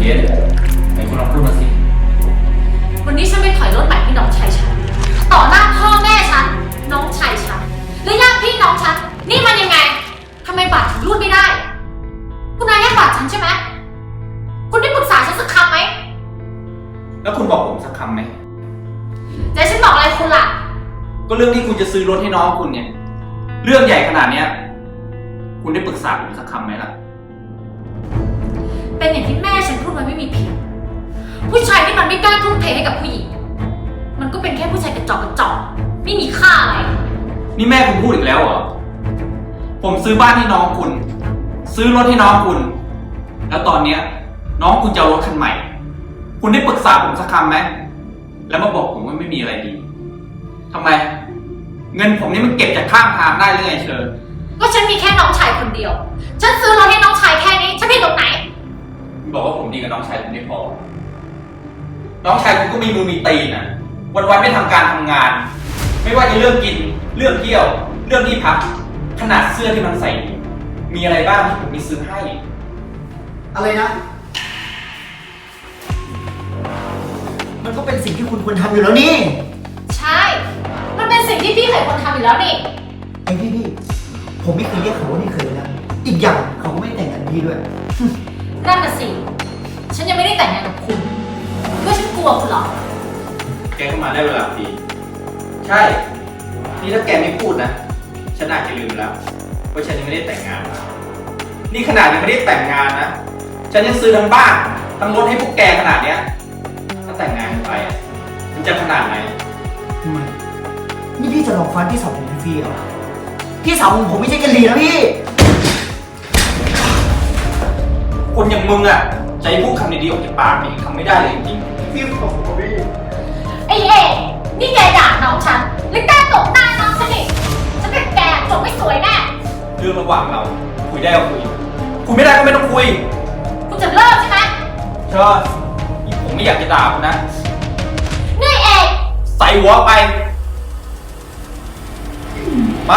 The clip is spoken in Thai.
เย็นไหนคุณลองพูดมาสิ วันนี้ฉันไปถอยรถใหม่ให้น้องชายฉัน ต่อหน้าพ่อแม่ฉัน น้องชายฉัน และญาติพี่น้องฉัน นี่มันยังไงทำไมบัตรถึงรูดไม่ได้ คุณนายให้บัตรฉันใช่ไหม คุณได้ปรึกษาฉันสักคำไหม แล้วคุณบอกผมสักคำไหม แต่ฉันบอกอะไรคุณล่ะ ก็เรื่องที่คุณจะซื้อรถให้น้องคุณเนี่ย เรื่องใหญ่ขนาดเนี้ย คุณได้ปรึกษาผมสักคำไหมล่ะ มันไม่กล้าทุ่มเทให้กับผู้หญิง มันก็เป็นแค่ผู้ชายกระจอกกระจอกไม่มีค่าอะไร นี่แม่คุณพูดอีกแล้วเหรอ ผมซื้อบ้านให้น้องคุณ ซื้อรถให้น้องคุณ แล้วตอนเนี้ยน้องคุณจะเอารถคันใหม่ คุณได้ปรึกษาผมสักคำไหม แล้วมาบอกผมว่าไม่มีอะไรดีทำไม เงินผมนี่มันเก็บจากข้างทางได้หรือไงเชิญ ก็ฉันมีแค่น้องชายคนเดียว ฉันซื้อรถให้น้องชายแค่นี้ ฉันผิดตรงไหน บอกว่าผมดีกับน้องชายคุณไม่พอ น้องชายคุณก็มีมือมีตีนอะ วันๆไม่ทำการทำงาน ไม่ว่าจะเรื่องกิน เรื่องเที่ยว เรื่องที่พัก ขนาดเสื้อที่มันใส่ มีอะไรบ้างที่ผมมีซื้อให้ อะไรนะ มันก็เป็นสิ่งที่คุณควรทำอยู่แล้วนี่ใช่ มันเป็นสิ่งที่พี่เคยคนทำอยู่แล้วนี่ ไอ้พี่พี่ผมไม่เคยเรียกเขาว่านี่เคยนะ อีกอย่างเขาก็ไม่แต่งกันพี่ด้วย นั่นน่ะสิ ฉันยังไม่ได้แต่งงานกับคุณ ก็ฉันกลัวคุณหรอกแกเข้ามาได้เวลาดี ใช่ นี่ถ้าแกไม่พูดนะ ฉันอาจจะลืมแล้วว่าฉันยังไม่ได้แต่งงาน นี่ขนาดยังไม่ได้แต่งงานนะ ฉันยังซื้อทั้งบ้านทั้งรถให้พวกแกขนาดเนี้ย ถ้าแต่งงานกันไปอะมันจะขนาดไหน ทำไมนี่พี่จะลองฟันพี่สาวผมฟรีเหรอ พี่สาวของผมไม่ใช่กะหรี่นะพี่ คนอย่างมึงอะใจพูดคำดีๆออกจากปากนี่ทำไม่ได้เลยจริงพี่ ผมผมพี่ไอ้เอกนี่แกด่าน้องฉันหรือแกตบหน้าน้องฉันอีกฉันเป็นแกจบไม่สวยแน่เรื่องระหว่างเรา คุยได้ก็คุย คุยไม่ได้ก็ไม่ต้องคุยคุณจะเลิกใช่ไหมเชิญนี่ผมไม่อยากจะด่าคุณนะ นี่เอกใส่หัวไป ไป